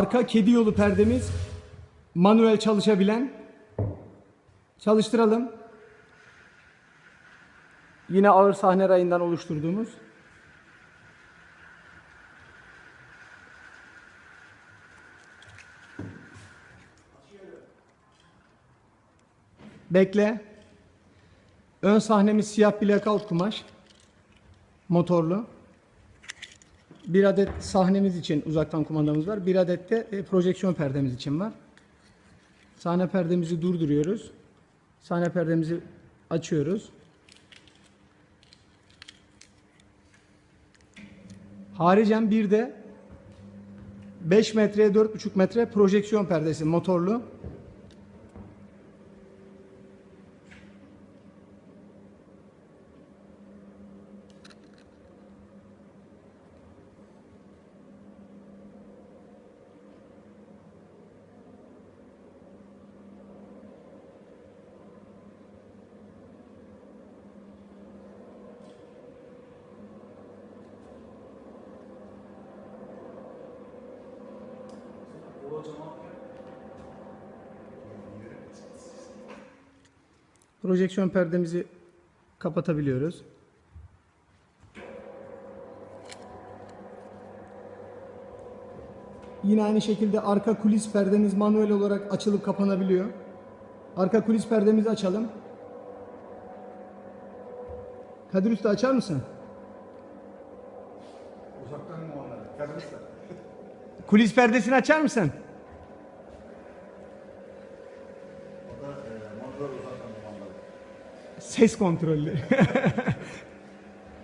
Arka kedi yolu perdemiz manuel çalışabilen. Çalıştıralım. Yine ağır sahne rayından oluşturduğumuz. Bekle. Ön sahnemiz siyah blackout kumaş. Motorlu. Bir adet sahnemiz için uzaktan kumandamız var. Bir adet de e, projeksiyon perdemiz için var. Sahne perdemizi durduruyoruz. Sahne perdemizi açıyoruz. Haricen bir de 5 metreye 4,5 metre projeksiyon perdesi motorlu. Projeksiyon perdemizi kapatabiliyoruz. Yine aynı şekilde arka kulis perdemiz manuel olarak açılıp kapanabiliyor. Arka kulis perdemizi açalım. Kadir Usta açar mısın? Uzaktan mı onları? Kadınsa. Kulis perdesini açar mısın? Ses kontrolü.